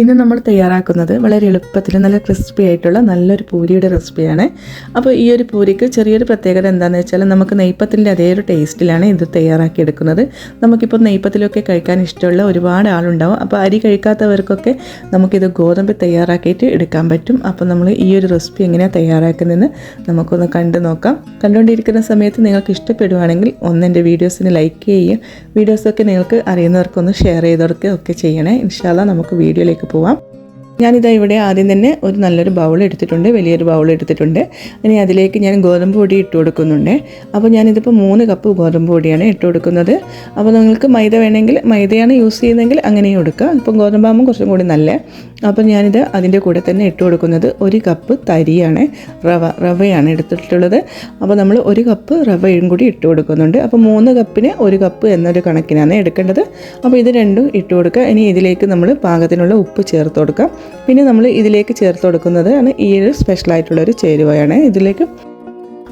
ഇന്ന് നമ്മൾ തയ്യാറാക്കുന്നത് വളരെ എളുപ്പത്തിൽ നല്ല ക്രിസ്പി ആയിട്ടുള്ള നല്ലൊരു പൂരിയുടെ റെസിപ്പിയാണ് അപ്പോൾ ഈ ഒരു പൂരിക്ക് ചെറിയൊരു പ്രത്യേകത എന്താണെന്ന് വെച്ചാൽ നമുക്ക് നെയ്പ്പത്തിന്റെ അതേ ഒരു ടേസ്റ്റിലാണ് ഇത് തയ്യാറാക്കിയെടുക്കുന്നത്. നമുക്കിപ്പോൾ നെയ്പ്പത്തിലൊക്കെ കഴിക്കാൻ ഇഷ്ടമുള്ള ഒരുപാട് ആളുണ്ടാവും. അപ്പോൾ അരി കഴിക്കാത്തവർക്കൊക്കെ നമുക്കിത് ഗോതമ്പ് തയ്യാറാക്കിയിട്ട് എടുക്കാൻ പറ്റും. അപ്പോൾ നമ്മൾ ഈ ഒരു റെസിപ്പി എങ്ങനെയാണ് തയ്യാറാക്കുന്നതെന്ന് നമുക്കൊന്ന് കണ്ടു നോക്കാം. കണ്ടുകൊണ്ടിരിക്കുന്ന സമയത്ത് നിങ്ങൾക്ക് ഇഷ്ടപ്പെടുവാണെങ്കിൽ ഒന്ന് എന്റെ വീഡിയോസിന് ലൈക്ക് ചെയ്യുക വീഡിയോസൊക്കെ നിങ്ങൾക്ക് അറിയുന്നവർക്കൊന്ന് ഷെയർ ചെയ്തവർക്ക് ഒക്കെ ചെയ്യണേ. ഇൻഷാല്ല നമുക്ക് വീഡിയോയിലേക്ക് പോവാം. ഞാനിതാ ഇവിടെ ആദ്യം തന്നെ ഒരു നല്ലൊരു ബൗൾ എടുത്തിട്ടുണ്ട് വലിയൊരു ബൗൾ എടുത്തിട്ടുണ്ട്. ഇനി അതിലേക്ക് ഞാൻ ഗോതമ്പ് പൊടി ഇട്ട് കൊടുക്കുന്നുണ്ട്. അപ്പോൾ ഞാനിതിപ്പോൾ മൂന്ന് കപ്പ് ഗോതമ്പ് പൊടിയാണ് ഇട്ട് കൊടുക്കുന്നത്. അപ്പോൾ നിങ്ങൾക്ക് മൈദ വേണമെങ്കിൽ മൈദയാണ് യൂസ് ചെയ്യുന്നതെങ്കിൽ അങ്ങനെയും എടുക്കുക ഇപ്പം ഗോതമ്പാകുമ്പോൾ കുറച്ചും കൂടി നല്ല അപ്പോൾ ഞാനിത് അതിന്റെ കൂടെ തന്നെ ഇട്ട് കൊടുക്കുന്നത് ഒരു കപ്പ് തരിയാണ് റവ റവയാണ് എടുത്തിട്ടുള്ളത്. അപ്പോൾ നമ്മൾ ഒരു കപ്പ് റവയും കൂടി ഇട്ട് കൊടുക്കുന്നുണ്ട്. അപ്പോൾ മൂന്ന് കപ്പിന് ഒരു കപ്പ് എന്നൊരു കണക്കിനാണ് എടുക്കേണ്ടത്. അപ്പോൾ ഇത് രണ്ടും ഇട്ട് കൊടുക്കുക. ഇനി ഇതിലേക്ക് നമ്മൾ പാകത്തിനുള്ള ഉപ്പ് ചേർത്ത് കൊടുക്കാം. പിന്നെ നമ്മൾ ഇതിലേക്ക് ചേർത്ത് കൊടുക്കുന്നത് ആണ് ഈ ഒരു സ്പെഷ്യലായിട്ടുള്ളൊരു ചേരുവയാണ്. ഇതിലേക്ക്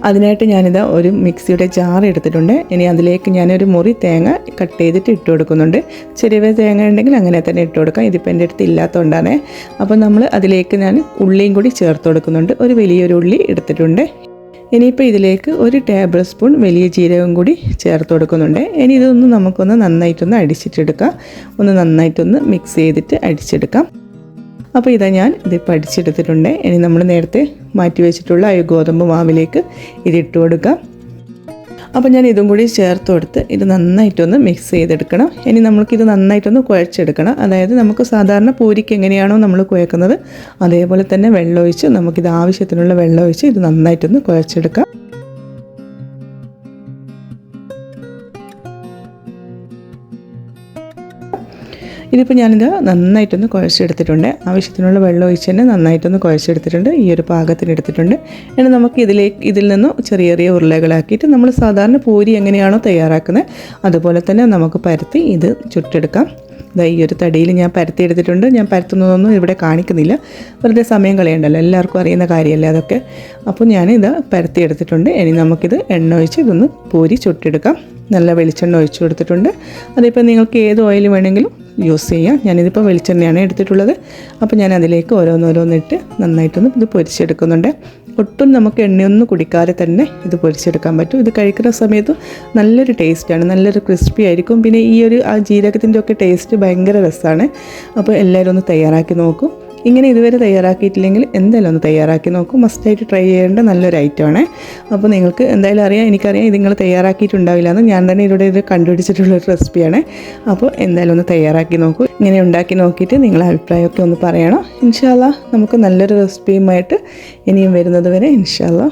അതിനായിട്ട് ഞാനിത് ഒരു മിക്സിയുടെ ജാർ എടുത്തിട്ടുണ്ട്. ഇനി അതിലേക്ക് ഞാനൊരു മുറി തേങ്ങ കട്ട് ചെയ്തിട്ട് ഇട്ട് കൊടുക്കുന്നുണ്ട്. ചെറിയ തേങ്ങ ഉണ്ടെങ്കിൽ അങ്ങനെ തന്നെ ഇട്ട് കൊടുക്കാം. ഇതിപ്പോൾ എന്റെ അടുത്ത് ഇല്ലാത്തതുകൊണ്ടാണ് അപ്പോൾ നമ്മൾ അതിലേക്ക് ഞാൻ ഉള്ളിയും കൂടി ചേർത്ത് കൊടുക്കുന്നുണ്ട്. ഒരു വലിയൊരു ഉള്ളി എടുത്തിട്ടുണ്ട്. ഇനിയിപ്പോൾ ഇതിലേക്ക് ഒരു ടേബിൾ സ്പൂൺ വലിയ ജീരകം കൂടി ചേർത്ത് കൊടുക്കുന്നുണ്ട്. ഇനി ഇതൊന്ന് നമുക്കൊന്ന് നന്നായിട്ടൊന്ന് അടിച്ചിട്ടെടുക്കാം. ഒന്ന് നന്നായിട്ടൊന്ന് മിക്സ് ചെയ്തിട്ട് അടിച്ചെടുക്കാം. അപ്പോൾ ഇതാ ഞാൻ ഇത് പഠിച്ചെടുത്തിട്ടുണ്ട്. ഇനി നമ്മൾ നേരത്തെ മാറ്റി വെച്ചിട്ടുള്ള ഈ ഗോതമ്പ് മാവിലേക്ക് ഇതിട്ട് കൊടുക്കാം. അപ്പോൾ ഞാൻ ഇതും കൂടി ചേർത്ത് കൊടുത്ത് ഇത് നന്നായിട്ടൊന്ന് മിക്സ് ചെയ്തെടുക്കണം. ഇനി നമുക്കിത് നന്നായിട്ടൊന്ന് കുഴച്ചെടുക്കണം. അതായത് നമുക്ക് സാധാരണ പൂരിക്ക് എങ്ങനെയാണോ നമ്മൾ കുഴക്കുന്നത് അതേപോലെ തന്നെ വെള്ളമൊഴിച്ച് നമുക്കിത് ആവശ്യത്തിനുള്ള വെള്ളമൊഴിച്ച് ഇത് നന്നായിട്ടൊന്ന് കുഴച്ചെടുക്കാം. ഇതിപ്പോൾ ഞാനിത് നന്നായിട്ടൊന്ന് കുഴച്ചെടുത്തിട്ടുണ്ട്. ആവശ്യത്തിനുള്ള വെള്ളം ഒഴിച്ച് തന്നെ നന്നായിട്ടൊന്ന് കുഴച്ചെടുത്തിട്ടുണ്ട്. ഈ ഒരു പാകത്തിന് എടുത്തിട്ടുണ്ട്. ഇനി നമുക്ക് ഇതിലേക്ക് ഇതിൽ നിന്ന് ചെറിയ ചെറിയ ഉരുളകളാക്കിയിട്ട് നമ്മൾ സാധാരണ പൂരി എങ്ങനെയാണോ തയ്യാറാക്കുന്നത് അതുപോലെ തന്നെ നമുക്ക് പരത്തി ഇത് ചുട്ടെടുക്കാം. ഇതാ ഈ ഒരു തടിയിൽ ഞാൻ പരത്തി എടുത്തിട്ടുണ്ട്. ഞാൻ പരത്തുന്നതൊന്നും ഇവിടെ കാണിക്കുന്നില്ല. വെറുതെ സമയം കളയണ്ടല്ലോ. എല്ലാവർക്കും അറിയുന്ന കാര്യമല്ലേ അതൊക്കെ? അപ്പോൾ ഞാനിത് പരത്തി എടുത്തിട്ടുണ്ട്. ഇനി നമുക്കിത് എണ്ണ ഒഴിച്ച് ഇതൊന്ന് പൂരി ചുട്ടെടുക്കാം. നല്ല വെളിച്ചെണ്ണ ഒഴിച്ചു കൊടുത്തിട്ടുണ്ട്. അതിപ്പോൾ നിങ്ങൾക്ക് ഏത് ഓയിൽ വേണമെങ്കിലും യൂസ് ചെയ്യാം. ഞാനിതിപ്പോൾ വെളിച്ചെണ്ണയാണ് എടുത്തിട്ടുള്ളത്. അപ്പോൾ ഞാൻ അതിലേക്ക് ഓരോന്നോരോന്നിട്ട് നന്നായിട്ടൊന്ന് ഇത് പൊരിച്ചെടുക്കുന്നുണ്ട്. ഒട്ടും നമുക്ക് എണ്ണയൊന്നും കുടിക്കാതെ തന്നെ ഇത് പൊരിച്ചെടുക്കാൻ പറ്റും. ഇത് കഴിക്കുന്ന സമയത്ത് നല്ലൊരു ടേസ്റ്റാണ് നല്ലൊരു ക്രിസ്പി ആയിരിക്കും. പിന്നെ ഈ ഒരു ആ ജീരകത്തിന്റെ ഒക്കെ ടേസ്റ്റ് ഭയങ്കര രസമാണ് അപ്പോൾ എല്ലാവരും ഒന്ന് തയ്യാറാക്കി നോക്കും. ഇങ്ങനെ ഇതുവരെ തയ്യാറാക്കിയിട്ടില്ലെങ്കിൽ എന്തായാലും ഒന്ന് തയ്യാറാക്കി നോക്കും. മസ്റ്റായിട്ട് ട്രൈ ചെയ്യേണ്ട നല്ലൊരു ഐറ്റമാണ് അപ്പോൾ നിങ്ങൾക്ക് എന്തായാലും അറിയാം എനിക്കറിയാം ഇത് നിങ്ങൾ തയ്യാറാക്കിയിട്ടുണ്ടാവില്ല എന്ന്. ഞാൻ തന്നെ ഇവിടെ ഇത് കണ്ടുപിടിച്ചിട്ടുള്ളൊരു റെസിപ്പിയാണ് അപ്പോൾ എന്തായാലും ഒന്ന് തയ്യാറാക്കി നോക്കൂ. ഇങ്ങനെ ഉണ്ടാക്കി നോക്കിയിട്ട് നിങ്ങളുടെ അഭിപ്രായമൊക്കെ ഒന്ന് പറയണം. ഇൻഷാല്ല നമുക്ക് നല്ലൊരു റെസിപ്പിയുമായിട്ട് ഇനിയും വരുന്നത് വരെ ഇൻഷാല്ല